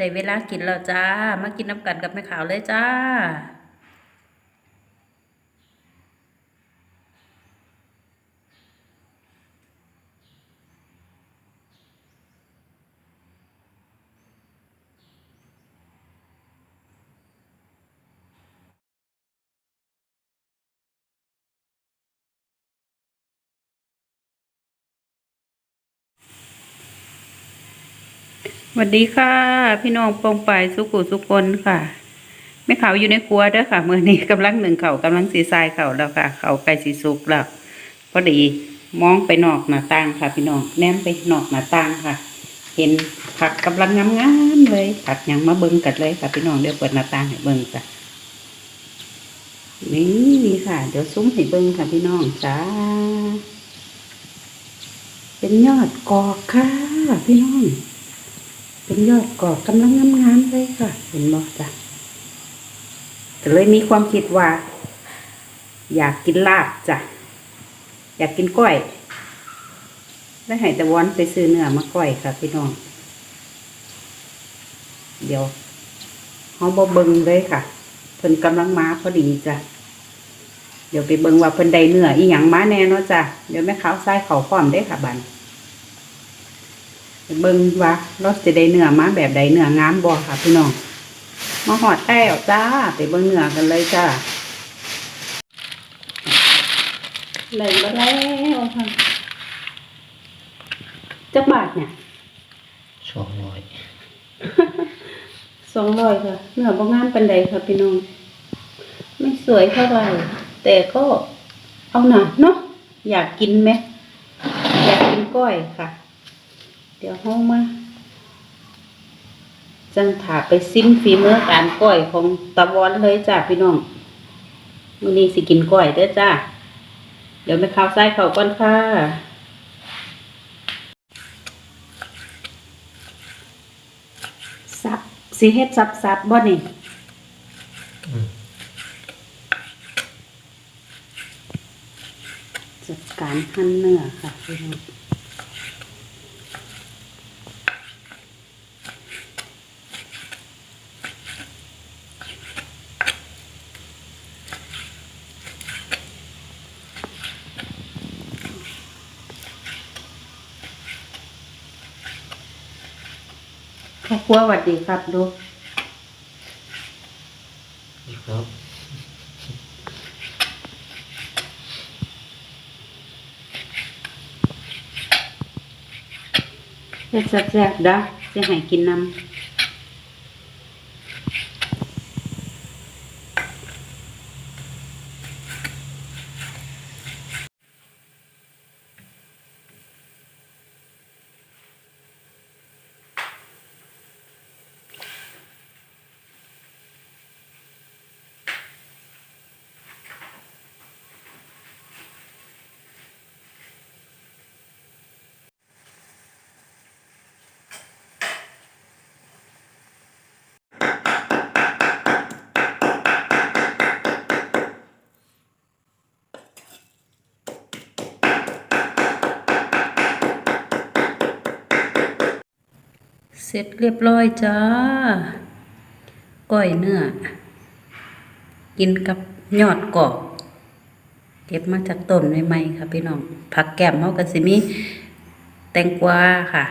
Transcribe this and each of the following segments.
ได้เวลากินแล้วจ้า มากินน้ำกันกับแม่ขาวเลยจ้า วัสดีค่ะ พี่น้องปองไปายสุขุสุคนค่ะแม่เขาอยู่ในครัวเด้อค่ะเมื่อนี้กำลังหนึ่งเข่าวกำลังสีทรายเข่าแล้วค่ะ เขาไก่สีสุกแล้วพอดีมองไปนอกหน้าต่างค่ะ พี่น้องแนมไปนอกหน้าต่างค่ะ เห็นผักกำลังงามๆเลยผักยังมาเบิ่งกันเลยค่ะพี่น้องเดี๋ยวเปิดหน้าต่างให้เบิ่งจ้ะนี่นี่ค่ะ เดี๋ยวซุ้มให้เบิ่งค่ะพี่น้องจ้าเป็นยอดกอกค่ะพี่น้อง เป็นยอดกอกกำลังงามๆเลยค่ะ เห็นบ่จ้ะก็เลยมีความคิดว่า อยากกินลาบจ้ะ อยากกินก้อย แล้วให้ตะวันไปซื้อเนื้อมาก้อยค่ะพี่น้อง เดี๋ยวเขาบ่เบิงเลยค่ะ เพิ่นกำลังมาพอดีจ้ะ เดี๋ยวไปเบิงว่าเพิ่นได้เนื้ออีหยังมาแน่เนาะจ้ะ เดี๋ยวแม่ขาวใส่เขาพร้อมได้ค่ะบัน เบิ่งว่าเราจะได้เนื้อมาแบบใดเนื้องามบ่ค่ะพี่น้องมาหอดแต้วจ้าไปเบิ่งเนื้อกันเลยจ้าเลยมาแล้วค่ะจักบาทเนี่ยสองร้อยสองร้อยค่ะเนื้อบ่งามปันใดค่ะพี่น้องไม่สวยเท่าไหร่แต่ก็เอาหน่ะเนาะอยากกินไหมอยากกินก้อยค่ะ เดี๋ยวเฮามา จังถาไปซิมฝีมือการก้อยของตะวอนเลยจ้าพี่น้องมื้อนี้สิกินก้อยเด้อจ้าเดี๋ยวไปข้าวไส้เขาก่อนค่ะซับสิเฮ็ดซับซับบ่นี่จัดการหั่นเนื้อค่ะพี่น้อง ครอบครัวสวัสดีครับดูนี่ครับเฮ็ดแซ่บๆเด้อจะให้กินน้ำ เสร็จเรียบร้อยจ้าก้อยเนื้อ กินกับยอดกอกเก็บมาจากต้นใหม่ๆค่ะพี่น้องผักแก้มเฮาก็สิมีแตงกวาค่ะ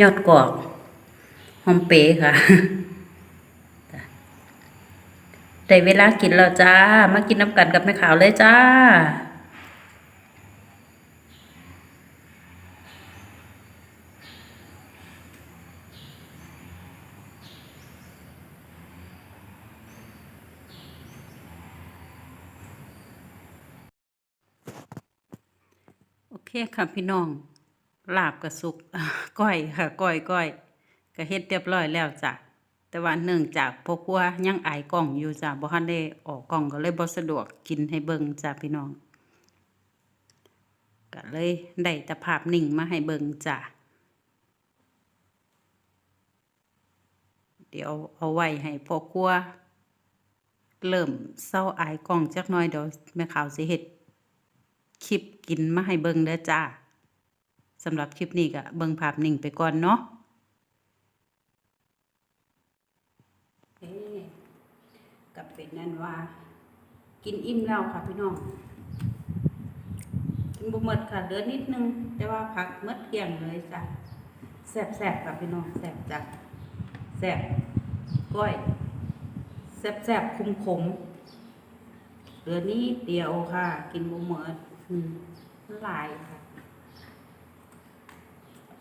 ยอดกอกหอมเปรย์ค่ะจ้ะได้เวลากินแล้วจ้า มากินน้ำกันกับแม่ขาวเลยจ้า คค่ะพี่น้อง ลาบกระสุกก้อยค่ะก้อยก้อยก็เฮ็ดเรียบร้อยแล้วจ้ะแต่ว่าเนื่องจากพ่อครัวยังอายกล้องอยู่จ้ะบ่ทันได้ออกกล้องก็เลยบ่สะดวกกินให้เบิ่งจ้ะพี่น้องก็เลยได้แต่ภาพนิ่งมาให้เบิ่งจ้ะเดี๋ยวเอาไว้ให้พ่อครัวเริ่มเศร้าอายกล้องจักหน่อยเดี๋ยวแม่ขาวสิเฮ็ด คลิปกินมาให้เบิ่งเด้อจ้าสำหรับคลิปนี้ก็เบิ่งภาพนึ่งไปก่อนเนาะกับเป็นนั่นว่า กินอิ่มแล้วค่ะพี่น้องกินบุหมดค่ะเดือนนิดนึง แต่ว่าผักมดเกี่ยงเลยจ้ะแสบแสบค่ะพี่น้องแสบจ้ะแสบก้อยแสบแสบคุมขมเดือนนี้เดียวค่ะ กินบุหมด หลายค่ะ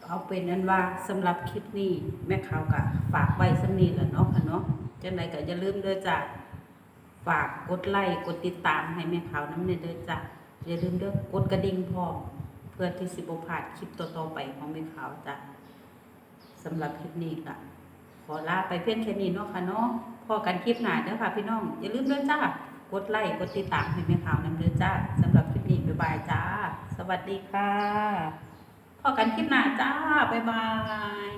เอาเป็นนั้นว่าสำหรับคลิปนี้แม่ขาวก็ฝากไว้สำนี้แหละเนาะค่ะเนาะจังไดก็อย่าลืมเด้อจ้ะฝากกดไลค์กดติดตามให้แม่ขาวน้ำเนยเด้อจ้ะอย่าลืมเด้อกดกระดิ่งพร้อมเพื่อที่สิบ่พลาดคลิปต่อๆไปของแม่ขาวจ้ะสำหรับคลิปนี้ก็ขอลาไปเพียงแค่นี้เนาะค่ะเนาะพอกันคลิปหน้าเด้อค่ะพี่น้องอย่าลืมเด้อจ้ากดไลค์กดติดตามให้แม่ขาวน้ำเด้อจ้าสำหรับ วัสดีค่ะพอกันคลิปหน้าจ้า บ๊ายบาย